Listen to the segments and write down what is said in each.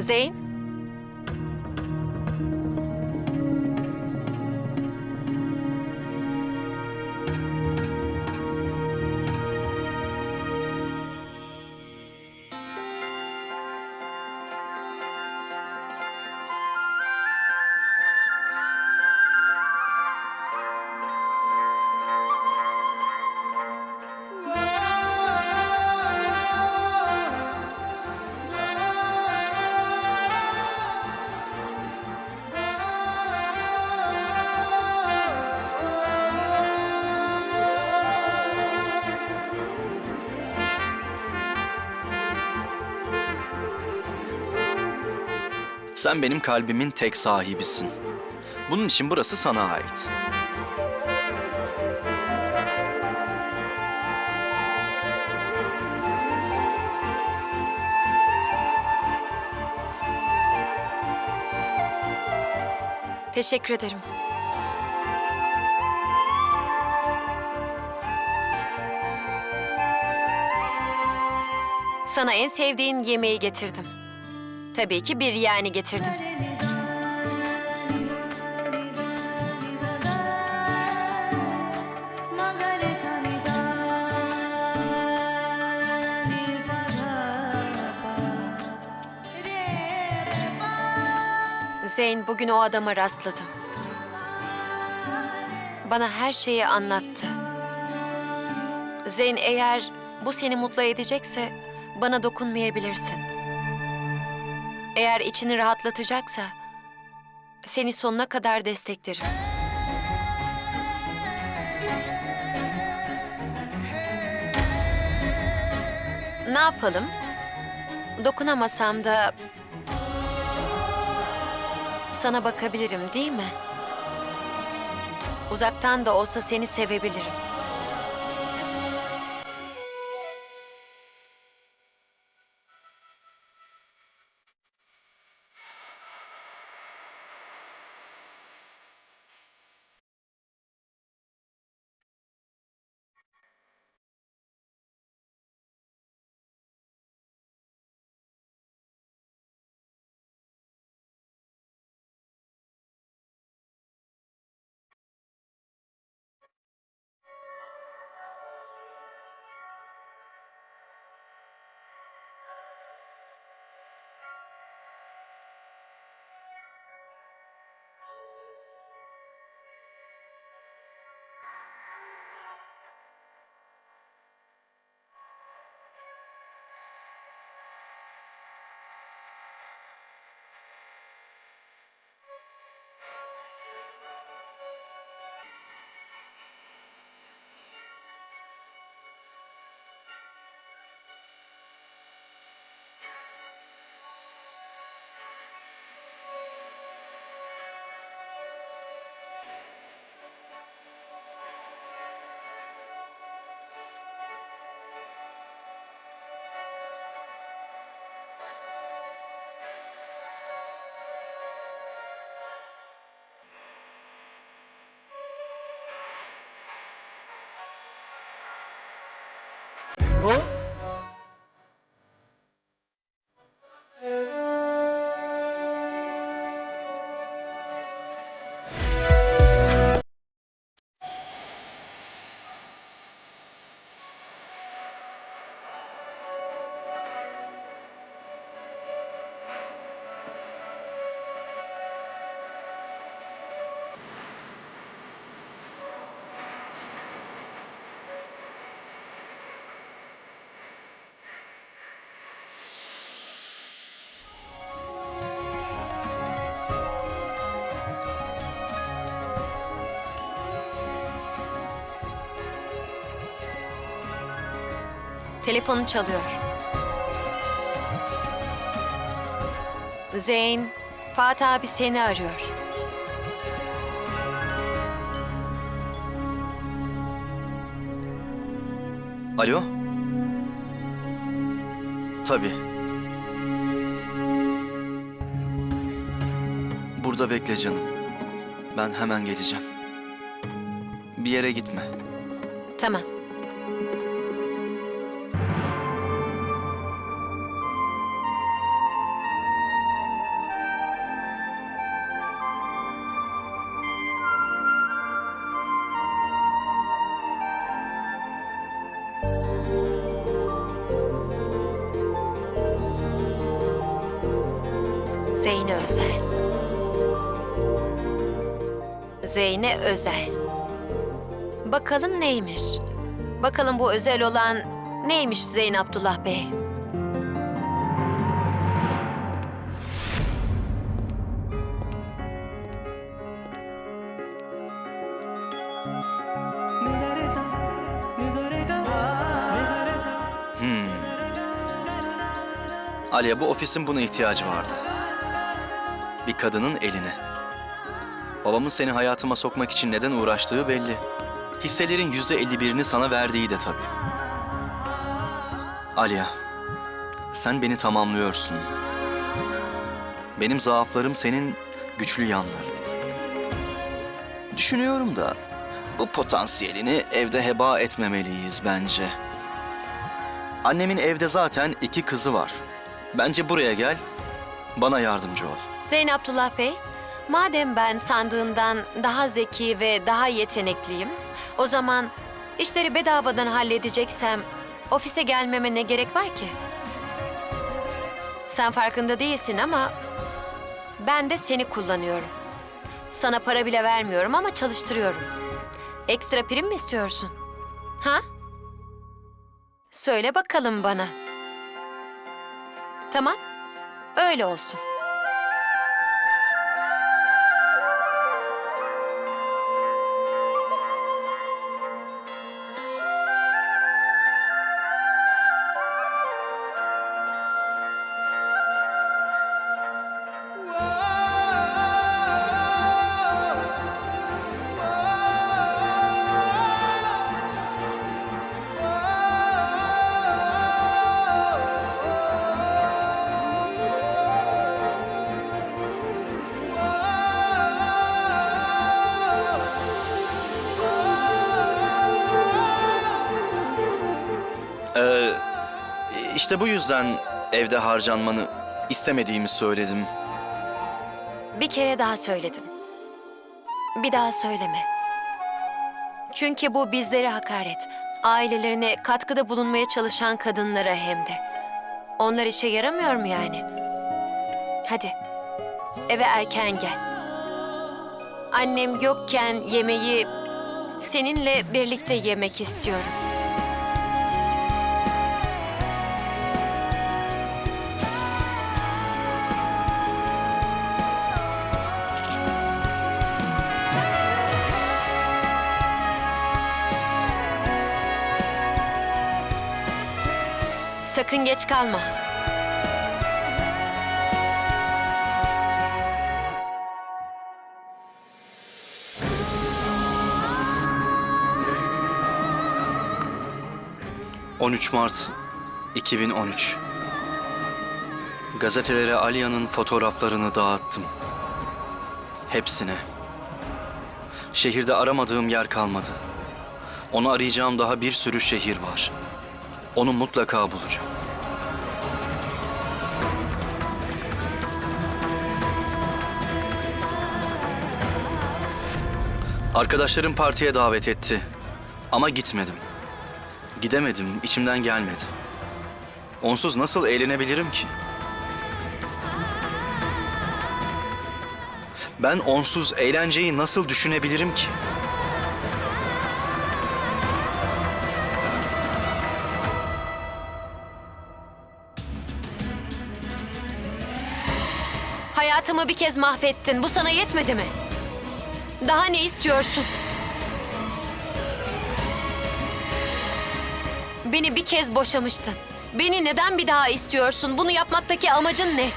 Zeyn? Sen benim kalbimin tek sahibisin. Bunun için burası sana ait. Teşekkür ederim. Sana en sevdiğin yemeği getirdim. Tabii ki bir yani getirdim. Zeyn bugün o adama rastladım. Bana her şeyi anlattı. Zeyn eğer bu seni mutlu edecekse bana dokunmayabilirsin. Eğer içini rahatlatacaksa seni sonuna kadar desteklerim. Ne yapalım? Dokunamasam da sana bakabilirim değil mi? Uzaktan da olsa seni sevebilirim. errou? Telefonu çalıyor. Zeyn, Fatih abi seni arıyor. Alo? Tabii. Burada bekle canım. Ben hemen geleceğim. Bir yere gitme. Tamam. Zeyne Özel. Zeyne Özel. Bakalım neymiş? Bakalım bu özel olan neymiş Zeyn Abdullah Bey? Hmm. Aliye bu ofisin buna ihtiyacı vardı. Bir kadının eline. Babamın seni hayatıma sokmak için neden uğraştığı belli. Hisselerin yüzde elli birini sana verdiği de tabii. Aliye, sen beni tamamlıyorsun. Benim zaaflarım senin güçlü yanların. Düşünüyorum da bu potansiyelini evde heba etmemeliyiz bence. Annemin evde zaten iki kızı var. Bence buraya gel, bana yardımcı ol. Zeyn Abdullah Bey, madem ben sandığından daha zeki ve daha yetenekliyim, o zaman işleri bedavadan halledeceksem ofise gelmeme ne gerek var ki? Sen farkında değilsin ama ben de seni kullanıyorum. Sana para bile vermiyorum ama çalıştırıyorum. Ekstra prim mi istiyorsun? Ha? Söyle bakalım bana. Tamam, öyle olsun. İşte bu yüzden evde harcanmanı istemediğimi söyledim. Bir kere daha söyledin. Bir daha söyleme. Çünkü bu bizlere hakaret. Ailelerine katkıda bulunmaya çalışan kadınlara hem de. Onlar işe yaramıyor mu yani? Hadi. Eve erken gel. Annem yokken yemeği seninle birlikte yemek istiyorum. Sakın geç kalma. ...13 Mart 2013. Gazetelere Aliya'nın fotoğraflarını dağıttım. Hepsine. Şehirde aramadığım yer kalmadı. Onu arayacağım daha bir sürü şehir var. Onu mutlaka bulacağım. Arkadaşlarım partiye davet etti. Ama gitmedim. Gidemedim, içimden gelmedi. Onsuz nasıl eğlenebilirim ki? Ben onsuz eğlenceyi nasıl düşünebilirim ki? Hayatımı bir kez mahvettin. Bu sana yetmedi mi? Daha ne istiyorsun? Beni bir kez boşamıştın. Beni neden bir daha istiyorsun? Bunu yapmaktaki amacın ne?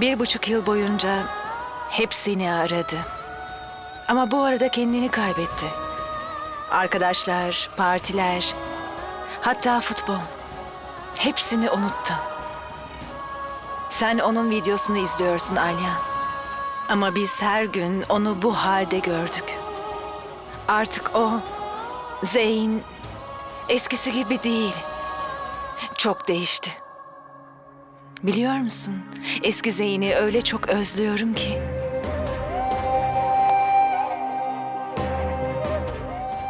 Bir buçuk yıl boyunca hep seni aradı. Ama bu arada kendini kaybetti. Arkadaşlar, partiler, hatta futbol. Hepsini unuttu. Sen onun videosunu izliyorsun Alya. Ama biz her gün onu bu halde gördük. Artık o Zeyn eskisi gibi değil. Çok değişti. Biliyor musun? Eski Zeyn'i öyle çok özlüyorum ki.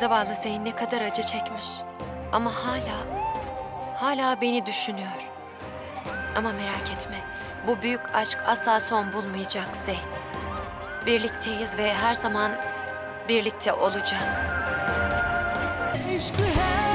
Zavallı Zeyn ne kadar acı çekmiş. Ama hala, hala beni düşünüyor. Ama merak etme, bu büyük aşk asla son bulmayacak Zeyn. Birlikteyiz ve her zaman birlikte olacağız. Eşkı her